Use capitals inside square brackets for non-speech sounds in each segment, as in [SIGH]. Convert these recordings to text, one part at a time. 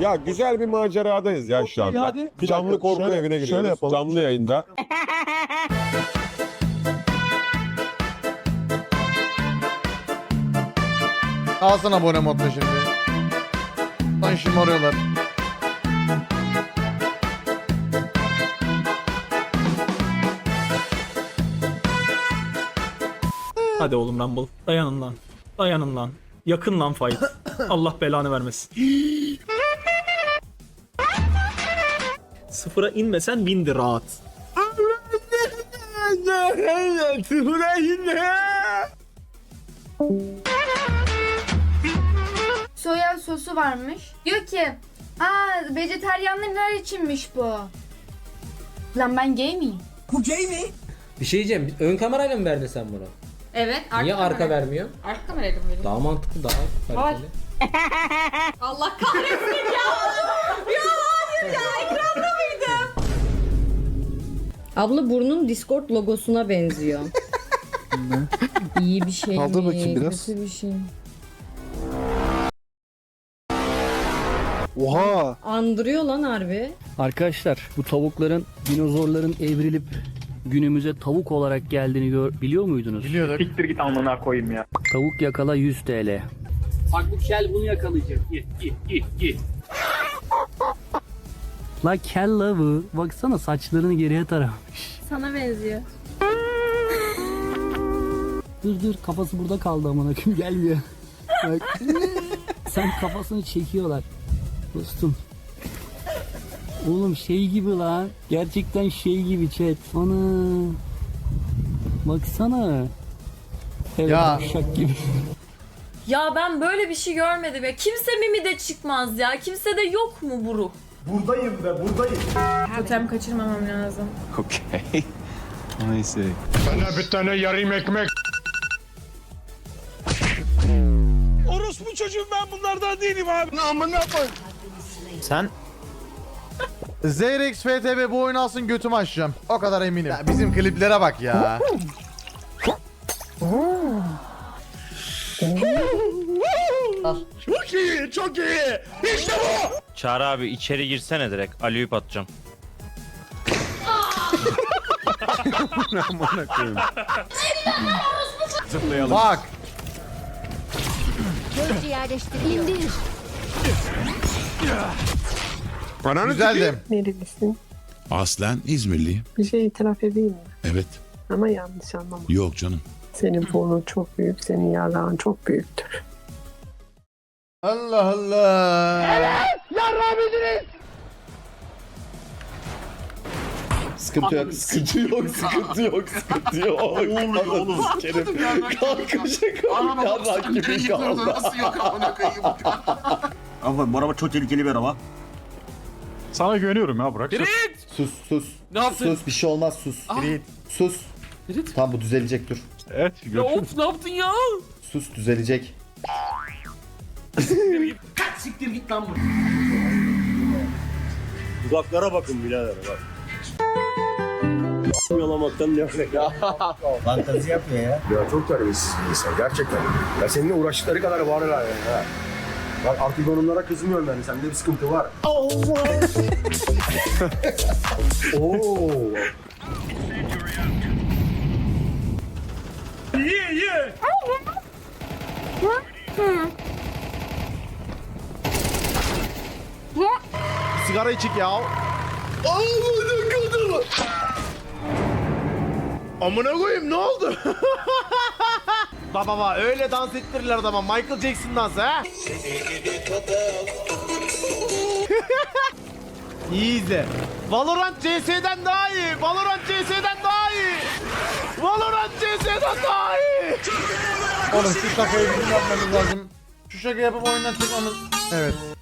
Ya güzel bir maceradayız ya şu anda. hadi. Bir Canlı dakika, korku şöyle- evine şöyle gidiyoruz. yapalım. Canlı yayında. Alsana abone modda şimdi. Lan şımarıyorlar. Hadi oğlum Rumble. Dayanın lan. Dayanın lan. Yakın lan fight. [LAUGHS] Allah belanı vermesin. [LAUGHS] Sıfıra inmesen bindi rahat. Sıfıra inme. Soya sosu varmış. Diyor ki aa vejeteryanlar içinmiş bu. Lan ben gay miyim? Bir şey diyeceğim. Ön kamerayla mı verdin sen bunu? Evet. Arka Niye arka vermiyor? Arka kamerayla mı veriyorum? Daha mantıklı, daha kaliteli. [LAUGHS] Allah kahretsin ya Abla burnun Discord logosuna benziyor. İyi bir şey Kaldır mi? bakayım biraz. Kötü bir şey. mi? Oha. Andırıyor lan harbi. Arkadaşlar bu tavukların dinozorların evrilip günümüze tavuk olarak geldiğini gör, biliyor muydunuz? Biliyorduk. Siktir git amına koyayım ya. Tavuk yakala 100 TL. Bak bu kel bunu yakalayacak. Git git git git. La kel lavı. Baksana saçlarını geriye taramış. Sana benziyor. Dur dur kafası burada kaldı amına koyayım gelmiyor. Bak. [LAUGHS] Sen kafasını çekiyorlar. Dostum. Oğlum şey gibi lan. Gerçekten şey gibi chat. Ana. Baksana. Evet, Ya. uşak gibi. Ya ben böyle bir şey görmedim ya. Kimse mimi de çıkmaz ya. Kimse de yok mu bu ruh? Totem kaçırmamam lazım. Okey. [LAUGHS] Neyse. Orospu çocuğum ben bunlardan değilim abi. Sen Zeyrex FTB bu oyunu alsın götümü açacağım. O kadar eminim. Ya bizim kliplere bak ya. Çok iyi çok iyi. İşte bu. Çağrı abi içeri girsene direkt. Aliyup atacağım. Amına koyayım. Bak. İndir. Ananı Güzeldim. Nerelisin? Aslen İzmirliyim. Bir şey itiraf edeyim mi? Evet. Ama yanlış anlama. Yok canım. Senin burnun çok büyük, senin yarağın çok büyüktür. Allah Allah. sıkıntı yok. Sıkıntı yok. Sıkıntı yok. Sıkıntı yok. Oluyor oğlum? Kanka şaka. Yarrak gibi kaldı. Ama bu araba çok tehlikeli bir araba. Sana güveniyorum ya bırak. Sus sus. Ne yaptın? Sus bir şey olmaz sus. Sus. Tamam bu düzelecek dur. Evet görüşürüz. ne yaptın ya? Sus düzelecek. Siktir git lan bu. Dudaklara bakın birader bak. Yalamaktan nefret. Fantazi yapıyor ya. Ya çok terbiyesiz bir insan gerçekten. Ya seninle uğraştıkları kadar varlar yani ha. Bak artık onlara kızmıyorum yani sende bir sıkıntı var. [LAUGHS] Oo. Ye ye. Sigara içik ya. Amına koyayım ne oldu? [LAUGHS] baba baba öyle dans ettirirler adama Michael Jackson dansı ha. [LAUGHS] İyi izle. Valorant CS'den daha iyi. Valorant CS'den daha iyi. Valorant CS'den daha iyi. Oğlum şu şakayı bizim yapmamız lazım. Şu şakayı yapıp oyundan çıkmamız... Evet.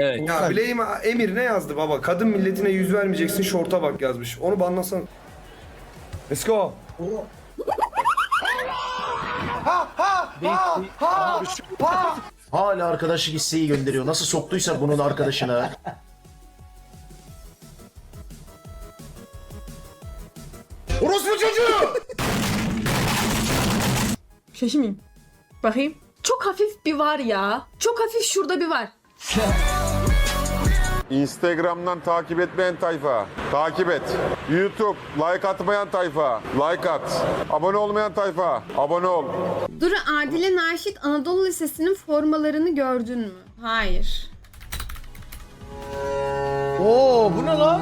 Ya bileyim Emir ne yazdı baba? Kadın milletine yüz vermeyeceksin şorta bak yazmış. Onu banlasana. Let's go. Hala arkadaşlık isteği gönderiyor. Nasıl soktuysa bunun arkadaşına. Orospu çocuğu! Şaşırmayayım. Bakayım. Çok hafif bir var ya. Çok hafif şurada bir var. Instagram'dan takip etmeyen tayfa. Takip et. YouTube. Like atmayan tayfa. Like at. Abone olmayan tayfa. Abone ol. Dur Adile Naşit Anadolu Lisesi'nin formalarını gördün mü? Hayır. Oo bu ne lan?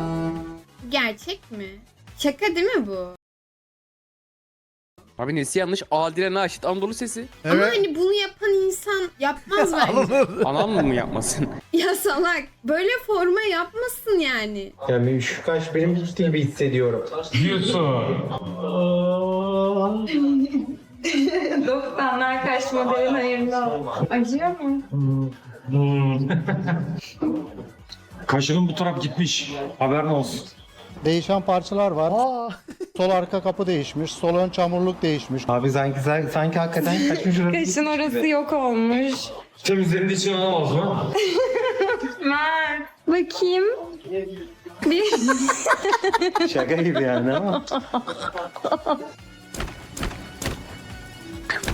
Gerçek mi? Şaka değil mi bu? Abi nesi yanlış? Adile Naşit Anadolu Sesi. Ama Evet. hani bunu yapan insan yapmaz [LAUGHS] bence. Alınır. Anam mı yapmasın? [LAUGHS] ya salak. Böyle forma yapmasın yani. Yani şu kaş benim gitti gibi hissediyorum. Doksanlar kaç modelin hayırlı olsun. Acıyor mu? Kaşının bu taraf gitmiş. Haberin olsun. Değişen parçalar var. Sol arka kapı değişmiş. Sol ön çamurluk değişmiş. Abi sanki sanki hakikaten kaçmış [LAUGHS] Kaşın orası yok olmuş. Temizlerin için olamaz mı? [LAUGHS] Mert. Bakayım. Bir... [LAUGHS] Şaka gibi yani ama.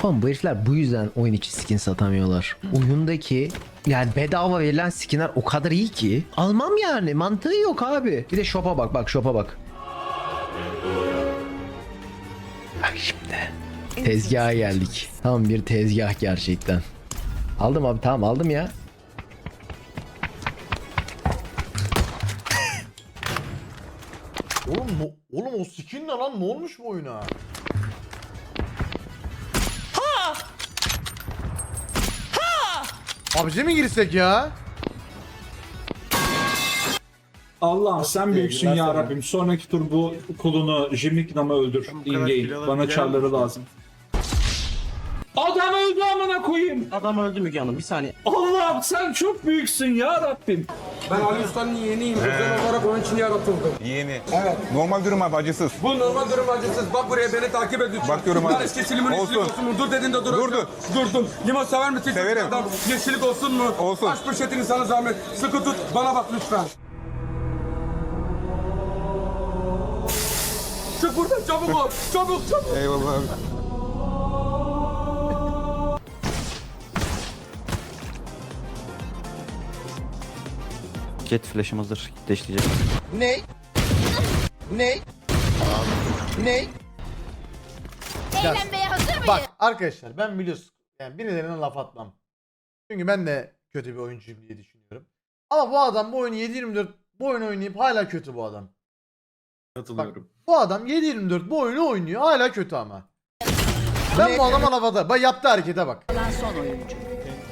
Oğlum bu herifler bu yüzden oyun içi skin satamıyorlar. Oyundaki yani bedava verilen skinler o kadar iyi ki. Almam yani mantığı yok abi. Bir de shop'a bak bak shop'a bak. Bak şimdi. Tezgaha geldik. Tam bir tezgah gerçekten. Aldım abi tamam aldım ya. Oğlum, no- oğlum o skin ne lan? Ne olmuş bu oyuna? PUBG'e mi girsek ya? Allah'ım sen büyüksün ya Rabbim. Sonraki tur bu kulunu Jimmy Knam'ı öldür. In-game. Bana çarları lazım. Adam öldü amına koyayım. Adam öldü Müge Hanım bir saniye. Allah'ım sen çok büyüksün ya Rabbim. Ben Ali Usta'nın yeğeniyim. Özel olarak onun için yaratıldım. Yeni. Evet. Normal durum abi acısız. Bu normal durum acısız. Bak buraya beni takip et lütfen. Bakıyorum abi. Kardeş yeşil limon Olsun. olsun mu? Dur dediğinde dur. Durdu. Durdum. Limon sever misin? Severim. Adam, yeşillik olsun mu? Olsun. Aç poşetini sana zahmet. Sıkı tut. Bana bak lütfen. Çık buradan çabuk ol. Çabuk çabuk. Eyvallah abi. Jet flash'ım hazır. Deşleyecek. Ne? Ne? Ne? Eğlenmeye hazır mıyız? Bak arkadaşlar ben biliyorsun yani birilerine laf atmam. Çünkü ben de kötü bir oyuncuyum diye düşünüyorum. Ama bu adam bu oyunu 7-24 bu oyunu oynayıp hala kötü bu adam. Katılıyorum. Bu adam 7-24 bu oyunu oynuyor hala kötü ama. Ben bu laf atarım. Bak yaptığı harekete bak.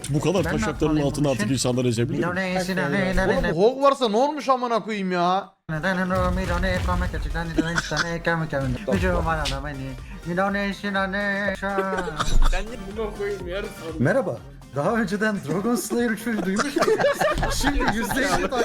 Bu kadar taşakların altına artık insanlar ezebilir mi? Oğlum bu Hogwarts'a ne olmuş amına koyayım ya? Merhaba. Daha önceden Dragon Slayer 3'ü duymuş muydun? [LAUGHS] Şimdi %50 tane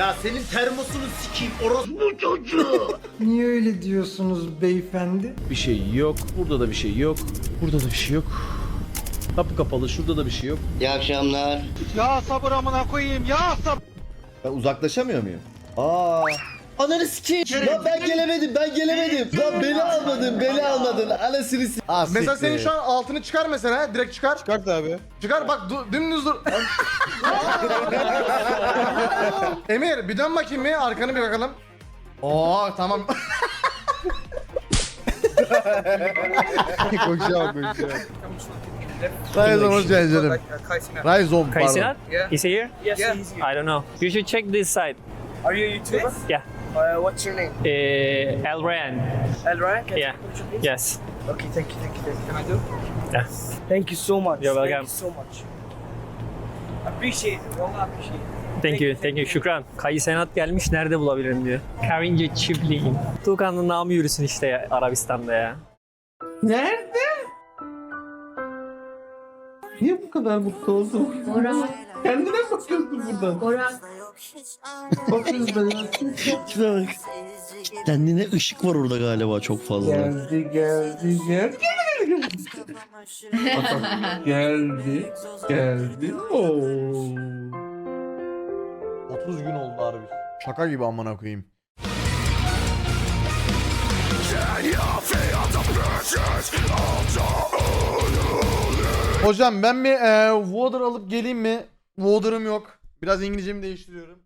Ya senin termosunu sikeyim orospu çocuğu. [LAUGHS] Niye öyle diyorsunuz beyefendi? Bir şey yok. Burada da bir şey yok. Burada da bir şey yok. Kapı kapalı. Şurada da bir şey yok. İyi akşamlar. Ya sabır amına koyayım ya sabır. Ben uzaklaşamıyor muyum? Aa. Ananı sikeyim. Lan ben gelemedim, ben gelemedim. Lan beni almadın, beni almadın. Anasını s- Aa, Mesela senin şu an altını çıkar mesela direkt çıkar. Çıkart abi. Çıkar bak du- dümdüz dur. [LAUGHS] Emir bir dön bakayım bir arkanı bir bakalım. Oo tamam. koşuyor, koşuyor. Rhizome hoş geldin canım. Rhizome pardon. Is he here? Yes, he's here. I don't know. You should check this side. Are you a YouTuber? Yeah. Uh, what's your name? Uh, El Ryan. El Ryan? Can I Yeah. take a picture, please? Yes. Okay, thank you, thank you, thank you. Can I do? Yeah. Thank you so much. You're welcome. Thank you so much. Appreciate it. Vallahi appreciate it. Thank you, thank you. Şükran. Kayı Senat gelmiş, nerede bulabilirim diyor. Karince çiftliği. Tuğkan'ın namı yürüsün işte ya, Arabistan'da ya. Niye bu kadar mutlu oldun? Bora. Kendine bakıyorsun buradan. Bora. Şuna bak. Kendine ışık var orada galiba çok fazla. Geldi geldi geldi. Geldi geldi. 30 gün oldu harbi. Şaka gibi amına koyayım. Hocam ben bir e, water alıp geleyim mi? Water'ım yok. Biraz İngilizcemi değiştiriyorum.